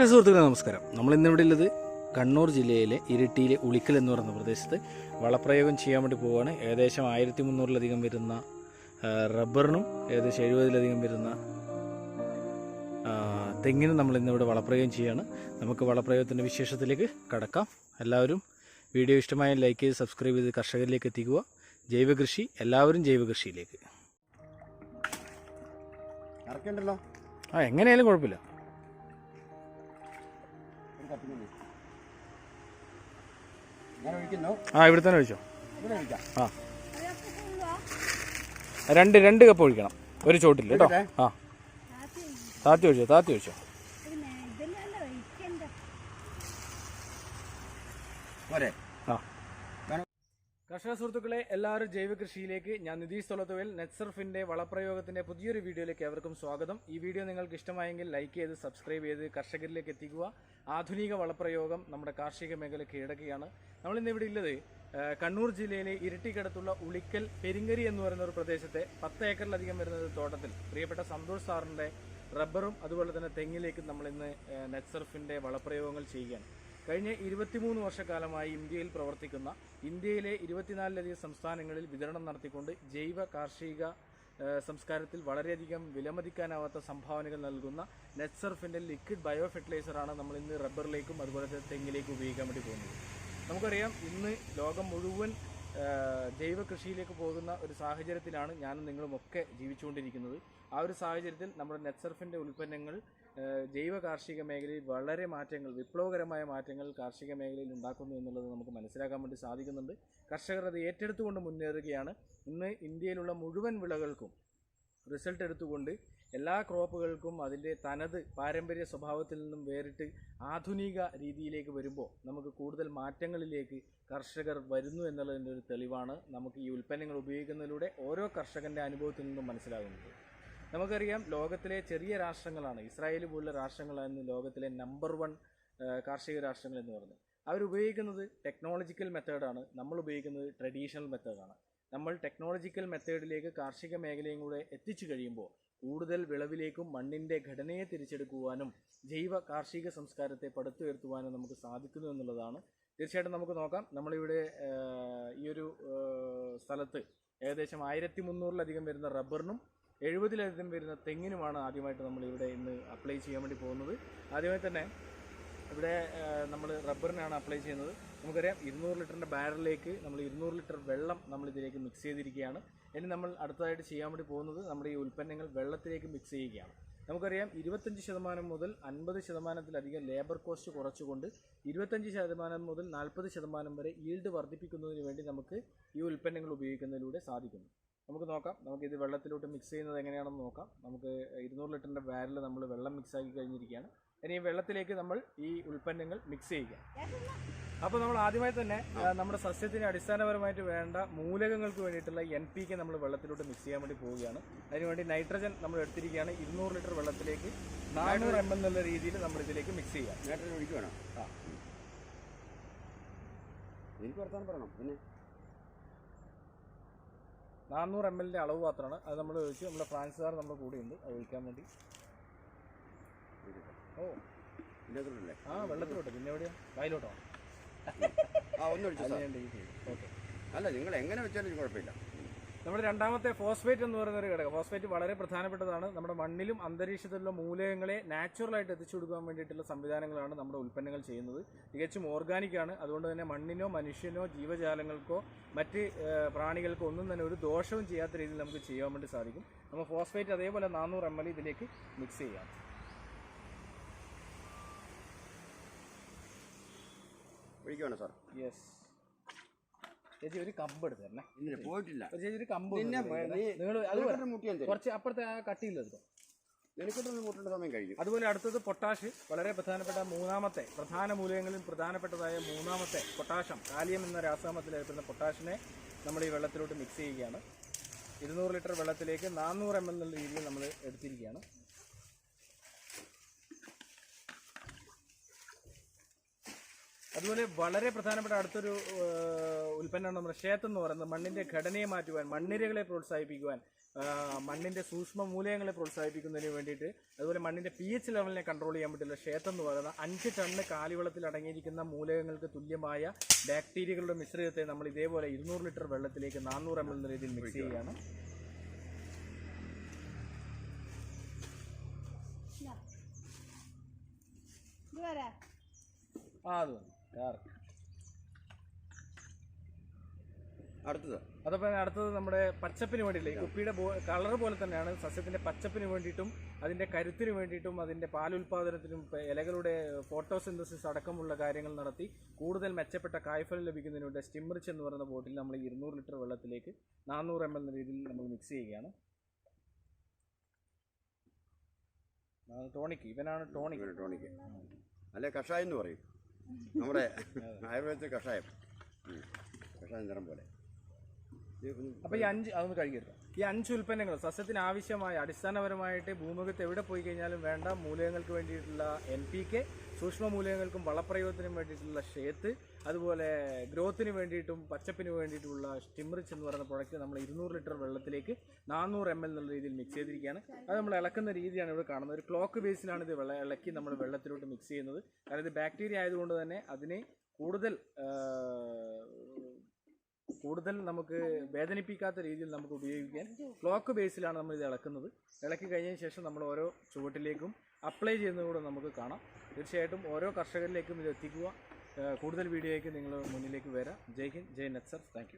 പക്ഷേ സുഹൃത്തുക്കളെ നമസ്കാരം. നമ്മൾ ഇന്നിവിടെ ഉള്ളത് കണ്ണൂർ ജില്ലയിലെ ഇരിട്ടിയിലെ ഉളിക്കൽ എന്ന് പറയുന്ന പ്രദേശത്ത് വളപ്രയോഗം ചെയ്യാൻ വേണ്ടി പോവുകയാണ്. ഏകദേശം ആയിരത്തി മുന്നൂറിലധികം വരുന്ന റബ്ബറിനും ഏകദേശം എഴുപതിലധികം വരുന്ന തെങ്ങിനും നമ്മൾ ഇന്നിവിടെ വളപ്രയോഗം ചെയ്യുകയാണ്. നമുക്ക് വളപ്രയോഗത്തിന്റെ വിശേഷത്തിലേക്ക് കടക്കാം. എല്ലാവരും വീഡിയോ ഇഷ്ടമായ ലൈക്ക് ചെയ്ത് സബ്സ്ക്രൈബ് ചെയ്ത് കർഷകരിലേക്ക് എത്തിക്കുക. ജൈവകൃഷി എല്ലാവരും ജൈവകൃഷിയിലേക്ക് ആ എങ്ങനെയായാലും കുഴപ്പമില്ല. ആ ഇവിടെ തന്നെ ഒഴിച്ചോ. ആ. രണ്ട് രണ്ട് കപ്പ് ഒഴിക്കണം. ഒരു ചോട്ടിൽ കേട്ടോ. ആ. താത്തി ഒഴിച്ചോ താത്തി ഒഴിച്ചോ. പോരെ. കർഷക സുഹൃത്തുക്കളെ എല്ലാവരും ജൈവ കൃഷിയിലേക്ക് ഞാൻ നിതീഷ് തൊളത്തുവേൽ നെറ്റ്സർഫിന്റെ വളപ്രയോഗത്തിന്റെ പുതിയൊരു വീഡിയോയിലേക്ക് ഏവർക്കും സ്വാഗതം. ഈ വീഡിയോ നിങ്ങൾക്ക് ഇഷ്ടമായെങ്കിൽ ലൈക്ക് ചെയ്ത് സബ്സ്ക്രൈബ് ചെയ്ത് കർഷകരിലേക്ക് എത്തിക്കുക. ആധുനിക വളപ്രയോഗം നമ്മുടെ കാർഷിക മേഖല കീഴടക്കുകയാണ്. നമ്മളിന്ന് ഇവിടെ ഉള്ളത് കണ്ണൂർ ജില്ലയിലെ ഇരിട്ടിക്കടുത്തുള്ള ഉളിക്കൽ പെരിങ്ങരി എന്ന് പറയുന്ന ഒരു പ്രദേശത്തെ പത്ത് ഏക്കറിലധികം വരുന്ന ഒരു തോട്ടത്തിൽ. പ്രിയപ്പെട്ട സന്തോഷ് സാറിന്റെ റബ്ബറും അതുപോലെ തന്നെ തെങ്ങിലേക്കും നമ്മളിന്ന് നെറ്റ്സർഫിന്റെ വളപ്രയോഗങ്ങൾ ചെയ്യുകയാണ്. കഴിഞ്ഞ ഇരുപത്തിമൂന്ന് വർഷക്കാലമായി ഇന്ത്യയിൽ പ്രവർത്തിക്കുന്ന ഇന്ത്യയിലെ ഇരുപത്തിനാലിലധികം സംസ്ഥാനങ്ങളിൽ വിതരണം നടത്തിക്കൊണ്ട് ജൈവ കാർഷിക സംസ്കാരത്തിൽ വളരെയധികം വിലമതിക്കാനാവാത്ത സംഭാവനകൾ നൽകുന്ന നെറ്റ്സർഫിന്റെ ലിക്വിഡ് ബയോ ഫെർട്ടിലൈസറാണ് നമ്മൾ ഇന്ന് റബ്ബറിലേക്കും അതുപോലെ തെങ്ങിലേക്കും ഉപയോഗിക്കാൻ വേണ്ടി പോകുന്നത്. നമുക്കറിയാം ഇന്ന് ലോകം മുഴുവൻ ജൈവ കൃഷിയിലേക്ക് പോകുന്ന ഒരു സാഹചര്യത്തിലാണ് ഞാനും നിങ്ങളും ഒക്കെ ജീവിച്ചുകൊണ്ടിരിക്കുന്നത്. ആ ഒരു സാഹചര്യത്തിൽ നമ്മുടെ നെറ്റ്സർഫിന്റെ ഉൽപ്പന്നങ്ങൾ ജൈവ കാർഷിക മേഖലയിൽ വളരെ മാറ്റങ്ങൾ വിപ്ലവകരമായ മാറ്റങ്ങൾ കാർഷിക മേഖലയിൽ ഉണ്ടാക്കുന്നു എന്നുള്ളത് നമുക്ക് മനസ്സിലാക്കാൻ വേണ്ടി സാധിക്കുന്നുണ്ട്. കർഷകർ അത് ഏറ്റെടുത്തുകൊണ്ട് മുന്നേറുകയാണ്. ഇന്ന് ഇന്ത്യയിലുള്ള മുഴുവൻ വിളകൾക്കും റിസൾട്ട് എടുത്തുകൊണ്ട് എല്ലാ ക്രോപ്പുകൾക്കും അതിന്റെ തനത് പാരമ്പര്യ സ്വഭാവത്തിൽ നിന്നും വേറിട്ട് ആധുനിക രീതിയിലേക്ക് വരുമ്പോൾ നമുക്ക് കൂടുതൽ മാറ്റങ്ങളിലേക്ക് കർഷകർ വരുന്നു എന്നുള്ളതിന്റെ ഒരു തെളിവാണ് നമുക്ക് ഈ ഉൽപ്പന്നങ്ങൾ ഉപയോഗിക്കുന്നതിലൂടെ ഓരോ കർഷകന്റെ അനുഭവത്തിൽ നിന്നും മനസ്സിലാകുന്നത്. നമുക്കറിയാം ലോകത്തിലെ ചെറിയ രാഷ്ട്രങ്ങളാണ്. ഇസ്രായേൽ പോലുള്ള രാഷ്ട്രങ്ങളാണ് ലോകത്തിലെ നമ്പർ വൺ കാർഷിക രാഷ്ട്രങ്ങൾ എന്ന് പറയുന്നത്. അവരുപയോഗിക്കുന്നത് ടെക്നോളജിക്കൽ മെത്തേഡാണ് നമ്മൾ ഉപയോഗിക്കുന്നത് ട്രഡീഷണൽ മെത്തേഡാണ് നമ്മൾ ടെക്നോളജിക്കൽ മെത്തേഡിലേക്ക് കാർഷിക മേഖലയും കൂടെ എത്തിച്ചു കഴിയുമ്പോൾ കൂടുതൽ വിളവിലേക്കും മണ്ണിന്റെ ഘടനയെ തിരിച്ചെടുക്കുവാനും ജൈവ കാർഷിക സംസ്കാരത്തെ പടുത്തുയർത്തുവാനും നമുക്ക് സാധിക്കുന്നു എന്നുള്ളതാണ്. തീർച്ചയായിട്ടും നമുക്ക് നോക്കാം. നമ്മളിവിടെ ഈ ഒരു സ്ഥലത്ത് ഏകദേശം ആയിരത്തി മുന്നൂറിലധികം വരുന്ന റബ്ബറിനും എഴുപതിലധികം വരുന്ന തെങ്ങിനുമാണ് ആദ്യമായിട്ട് നമ്മൾ ഇവിടെ ഇന്ന് അപ്ലൈ ചെയ്യാൻ വേണ്ടി പോകുന്നത്. ആദ്യമായി തന്നെ ഇവിടെ നമ്മൾ റബ്ബറിനാണ് അപ്ലൈ ചെയ്യുന്നത്. നമുക്കറിയാം ഇരുന്നൂറ് ലിറ്ററിന്റെ ബാരലിലേക്ക് നമ്മൾ ഇരുന്നൂറ് ലിറ്റർ വെള്ളം നമ്മൾ ഇതിലേക്ക് മിക്സ് ചെയ്തിരിക്കുകയാണ്. ഇനി നമ്മൾ അടുത്തതായിട്ട് ചെയ്യാൻ വേണ്ടി പോകുന്നത് നമ്മുടെ ഈ ഉൽപ്പന്നങ്ങൾ വെള്ളത്തിലേക്ക് മിക്സ് ചെയ്യുകയാണ്. നമുക്കറിയാം ഇരുപത്തഞ്ച് ശതമാനം മുതൽ അൻപത് ശതമാനത്തിലധികം ലേബർ കോസ്റ്റ് കുറച്ചുകൊണ്ട് ഇരുപത്തഞ്ച് ശതമാനം മുതൽ നാൽപ്പത് ശതമാനം വരെ ഈൽഡ് വർദ്ധിപ്പിക്കുന്നതിന് വേണ്ടി നമുക്ക് ഈ ഉൽപ്പന്നങ്ങൾ ഉപയോഗിക്കുന്നതിലൂടെ സാധിക്കുന്നു. നമുക്ക് നോക്കാം. നമുക്ക് ഇത് വെള്ളത്തിലോട്ട് മിക്സ് ചെയ്യുന്നത് എങ്ങനെയാണെന്ന് നോക്കാം. നമുക്ക് ഇരുന്നൂറ് ലിറ്ററിന്റെ ബാരിൽ നമ്മൾ വെള്ളം മിക്സ് ആക്കി കഴിഞ്ഞിരിക്കുകയാണ്. ഇനി ഈ വെള്ളത്തിലേക്ക് നമ്മൾ ഈ ഉൽപ്പന്നങ്ങൾ മിക്സ് ചെയ്യുക. അപ്പോൾ നമ്മൾ ആദ്യമായി തന്നെ നമ്മുടെ സസ്യത്തിന് അടിസ്ഥാനപരമായിട്ട് വേണ്ട മൂലകങ്ങൾക്ക് വേണ്ടിയിട്ടുള്ള എൻ പി കെ നമ്മൾ വെള്ളത്തിലോട്ട് മിക്സ് ചെയ്യാൻ വേണ്ടി പോവുകയാണ്. അതിനുവേണ്ടി നൈട്രജൻ നമ്മൾ എടുത്തിരിക്കുകയാണ്. ഇരുന്നൂറ് ലിറ്റർ വെള്ളത്തിലേക്ക് നാനൂറ് എം എന്നുള്ള രീതിയിൽ നമ്മൾ ഇതിലേക്ക് മിക്സ് ചെയ്യുക. നൈട്രജൻ ഒഴിക്കുകയാണ് ആ. എനിക്ക് വർത്താനം പറയണം. പിന്നെ? നാനൂറ് എം എല്ലിന്റെ അളവ് മാത്രമാണ്. അത് നമ്മൾ ഒഴിച്ച് നമ്മുടെ ഫ്രാൻസുകാർ നമ്മുടെ കൂടെയുണ്ട് അത് ഒഴിക്കാൻ വേണ്ടി. ഓ. ആ വെള്ളത്തിലോട്ട്. പിന്നെ എവിടെയാ? വയലോട്ടോ. ആ ഒന്ന് ഓക്കെ. അല്ല നിങ്ങൾ എങ്ങനെ വെച്ചാലും കുഴപ്പമില്ല. നമ്മുടെ രണ്ടാമത്തെ ഫോസ്ഫേറ്റ് എന്ന് പറയുന്ന ഒരു ഘടകം. ഫോസ്ഫേറ്റ് വളരെ പ്രധാനപ്പെട്ടതാണ്. നമ്മുടെ മണ്ണിലും അന്തരീക്ഷത്തിലുള്ള മൂലകങ്ങളെ നാച്ചുറലായിട്ട് എത്തിച്ചു കൊടുക്കാൻ വേണ്ടിയിട്ടുള്ള സംവിധാനങ്ങളാണ് നമ്മുടെ ഉൽപ്പന്നങ്ങൾ ചെയ്യുന്നത്. തികച്ചും ഓർഗാനിക്കാണ് അതുകൊണ്ട് തന്നെ മണ്ണിനോ മനുഷ്യനോ ജീവജാലങ്ങൾക്കോ മറ്റ് പ്രാണികൾക്കോ ഒന്നും തന്നെ ഒരു ദോഷവും ചെയ്യാത്ത രീതിയിൽ നമുക്ക് ചെയ്യാൻ വേണ്ടി സാധിക്കും. നമ്മൾ ഫോസ്ഫേറ്റ് അതേപോലെ നാനൂറ് എം എൽ ഇതിലേക്ക് മിക്സ് ചെയ്യാം. ഒഴിക്കുവാണ് സാർ? യെസ് ചേച്ചി ഒരു കമ്പ് എടുത്ത് തരണേ. ഇല്ല പോയിട്ടില്ല. ഒരു ചേച്ചി ഒരു കമ്പ് നിന്നെ നിങ്ങൾ അത് മുട്ടിയാൻ തരും. കുറച്ച് അപ്പുറത്തെ ആ കട്ടിയിലെടുത്തോ നിനക്കൊരു മുട്ടേണ്ട സമയം കഴിഞ്ഞു അതുപോലെ അടുത്തത് പൊട്ടാഷ് വളരെ പ്രധാനപ്പെട്ട മൂന്നാമത്തെ പ്രധാന മൂലകങ്ങളിൽ പ്രധാനപ്പെട്ടതായ മൂന്നാമത്തെ പൊട്ടാഷം കാലിയം എന്ന രാസമത്തിൽ ഏർപ്പെടുന്ന പൊട്ടാഷിനെ നമ്മൾ ഈ വെള്ളത്തിലോട്ട് മിക്സ് ചെയ്യുകയാണ്. ഇരുന്നൂറ് ലിറ്റർ വെള്ളത്തിലേക്ക് നാനൂറ് എം എൽ എന്നുള്ള രീതിയിൽ നമ്മൾ എടുത്തിരിക്കുകയാണ്. അതുപോലെ വളരെ പ്രധാനപ്പെട്ട അടുത്തൊരു ഉൽപ്പന്നമാണ് നമ്മുടെ ക്ഷേത്രം എന്ന് പറയുന്നത്. മണ്ണിന്റെ ഘടനയെ മാറ്റുവാൻ മണ്ണിരകളെ പ്രോത്സാഹിപ്പിക്കുവാൻ മണ്ണിന്റെ മണ്ണിന്റെ സൂക്ഷ്മ മൂലകങ്ങളെ പ്രോത്സാഹിപ്പിക്കുന്നതിന് വേണ്ടിയിട്ട് അതുപോലെ മണ്ണിന്റെ പി എച്ച് ലെവലിനെ കൺട്രോൾ ചെയ്യാൻ പറ്റില്ല ക്ഷേത്രം എന്ന് പറയുന്ന അഞ്ച് ടണ്ണ് കാലിവെള്ളത്തിൽ അടങ്ങിയിരിക്കുന്ന മൂലകങ്ങൾക്ക് തുല്യമായ ബാക്ടീരിയകളുടെ മിശ്രിതത്തെ നമ്മൾ ഇതേപോലെ ഇരുന്നൂറ് ലിറ്റർ വെള്ളത്തിലേക്ക് നാനൂറ് എം എൽ എന്ന രീതിയിൽ മിക്സ് ചെയ്യുകയാണ്. ആ അത് Correct. അടുത്തത്. അതപ്പോൾ അടുത്തത് നമ്മുടെ പച്ചപ്പിന് വേണ്ടിയില്ലേ? കുപ്പിയുടെ കളർ പോലെ തന്നെയാണ് സസ്യത്തിന്റെ പച്ചപ്പിന് വേണ്ടിയിട്ടും അതിന്റെ കരുത്തിന് വേണ്ടിയിട്ടും അതിന്റെ പാലുൽപാദനത്തിനും ഇലകളുടെ ഫോട്ടോസിന്തസിസ് അടക്കമുള്ള കാര്യങ്ങൾ നടത്തി കൂടുതൽ മെച്ചപ്പെട്ട കായ്ഫലം ലഭിക്കുന്നതിന് വേണ്ടി സ്റ്റിമ്മറിച്ച് എന്ന് പറയുന്ന ബോട്ടിൽ നമ്മൾ ഇരുന്നൂറ് ലിറ്റർ വെള്ളത്തിലേക്ക് നാനൂറ് എം എൽ എന്ന രീതിയിൽ നമ്മൾ മിക്സ് ചെയ്യുകയാണ്. ടോണിക്ക് ഇവനാണ് ടോണിക് ടോണിക് അല്ലെ കഷായം എന്ന് പറയും. നമ്മുടെ ആയുർവേദ കഷായം. കഷായം നിറം പോലെ. അപ്പൊ ഈ അഞ്ച് അതൊന്ന് കഴുകിയെടുക്കാം. ഈ അഞ്ച് ഉൽപ്പന്നങ്ങൾ സസ്യത്തിന് ആവശ്യമായ അടിസ്ഥാനപരമായിട്ട് ഭൂമുഖത്ത് എവിടെ പോയി കഴിഞ്ഞാലും വേണ്ട മൂലകങ്ങൾക്ക് വേണ്ടിയിട്ടുള്ള എൻ പി കെ സൂക്ഷ്മ മൂലകങ്ങൾക്കും വളപ്രയോഗത്തിനും വേണ്ടിയിട്ടുള്ള ഷേത്ത് അതുപോലെ ഗ്രോത്തിന് വേണ്ടിയിട്ടും പച്ചപ്പിന് വേണ്ടിയിട്ടുള്ള സ്റ്റിമറിച്ച് എന്ന് പറയുന്ന പ്രൊഡക്റ്റ് നമ്മൾ ഇരുന്നൂറ് ലിറ്റർ വെള്ളത്തിലേക്ക് നാനൂറ് എം എൽ എന്നുള്ള രീതിയിൽ മിക്സ് ചെയ്തിരിക്കുകയാണ്. അത് നമ്മൾ ഇളക്കുന്ന രീതിയാണ് ഇവിടെ കാണുന്നത്. ഒരു ക്ലോക്ക് ബേസിലാണ് ഇത് ഇളക്കി നമ്മൾ വെള്ളത്തിലോട്ട് മിക്സ് ചെയ്യുന്നത്. കാരണം ഇത് ബാക്ടീരിയ ആയതുകൊണ്ട് തന്നെ അതിനെ കൂടുതൽ കൂടുതൽ നമുക്ക് വേദനിപ്പിക്കാത്ത രീതിയിൽ നമുക്ക് ഉപയോഗിക്കാൻ ക്ലോക്ക് ബേസിലാണ് നമ്മൾ ഇത് ഇളക്കുന്നത്. ഇളക്കി കഴിഞ്ഞതിന് ശേഷം നമ്മൾ ഓരോ ചുവട്ടിലേക്കും അപ്ലൈ ചെയ്യുന്നതുകൂടെ നമുക്ക് കാണാം. തീർച്ചയായിട്ടും ഓരോ കർഷകരിലേക്കും ഇത് എത്തിക്കുക. കൂടുതൽ വീഡിയോയ്ക്ക് നിങ്ങൾ മുന്നിലേക്ക് വരാം. ജയ് ഹിന്ദ് ജയ് നെറ്റ്സർ താങ്ക്